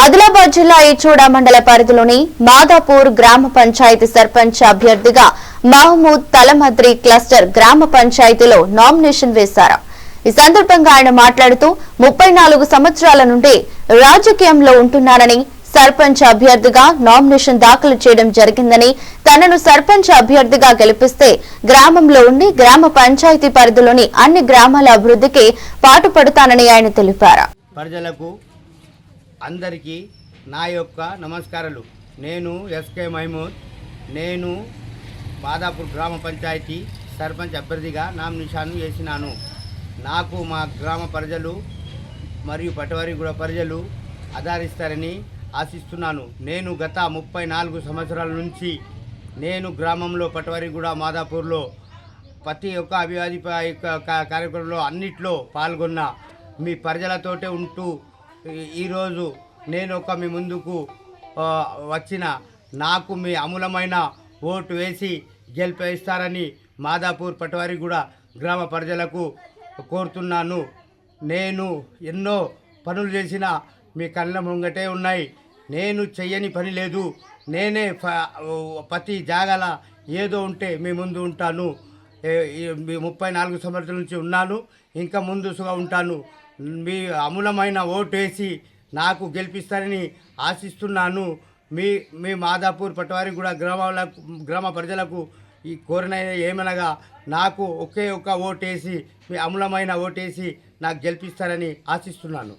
ఆదిలాబాద్ జిల్లా ఈచోడ మండల పరిధిలోని మాదాపూర్ గ్రామ పంచాయతీ సర్పంచ్ అభ్యర్థిగా మహమూద్ తలమద్రి క్లస్టర్ గ్రామ పంచాయతీలో నామినేషన్ వేశారు. ఈ సందర్భంగా ఆయన మాట్లాడుతూ ముప్పై నాలుగు సంవత్సరాల నుండి రాజకీయంలో ఉంటున్నానని సర్పంచ్ అభ్యర్థిగా నామినేషన్ దాఖలు చేయడం జరిగిందని తనను సర్పంచ్ అభ్యర్థిగా గెలిపిస్తే గ్రామంలో ఉండి గ్రామ పంచాయతీ పరిధిలోని అన్ని గ్రామాల అభివృద్ధికి పాటుపడతానని ఆయన తెలిపారు. ప్రజలకు అందరికీ నా యొక్క నమస్కారాలు. నేను ఎస్కే మహమూద్. నేను బాదాపూర్ గ్రామ పంచాయతీ సర్పంచ్ అభ్యర్థిగా నామినేషన్ చేసినాను నాకు మా గ్రామ ప్రజలు మరియు పటవారిగూడ ప్రజలు ఆదరిస్తారని ఆశిస్తున్నాను. నేను గత ముప్పై నాలుగు సంవత్సరాల నుంచి నేను గ్రామంలో పటవారిగూడ మాదాపూర్లో ప్రతి ఒక్క అభివృద్ధి యొక్క కార్యక్రమంలో అన్నిట్లో పాల్గొన్న మీ ప్రజలతోటే ఉంటూ ఈరోజు నేను ఒక మీ ముందుకు వచ్చిన నాకు మీ అమూలమైన ఓటు వేసి గెలిపేస్తారని మాదాపూర్ పటవారిగూడ గ్రామ ప్రజలకు కోరుతున్నాను. నేను ఎన్నో పనులు చేసిన మీ కళ్ళ ముంగటే ఉన్నాయి. నేను చెయ్యని పని లేదు. నేనే ప్రతి జాగాల ఏదో ఉంటే మీ ముందు ఉంటాను. ముప్పై నాలుగు సంవత్సరాల నుంచి ఉన్నాను. ఇంకా ముందుసుగా ఉంటాను. మీ అమూలమైన ఓటు వేసి నాకు గెలిపిస్తారని ఆశిస్తున్నాను. మీ మీ మాదాపూర్ పట్టవారికి కూడా గ్రామాలకు గ్రామ ప్రజలకు ఈ కోరిన ఏమనగా నాకు ఒకే ఒక్క ఓటేసి మీ అమూలమైన ఓటేసి నాకు గెలిపిస్తారని ఆశిస్తున్నాను.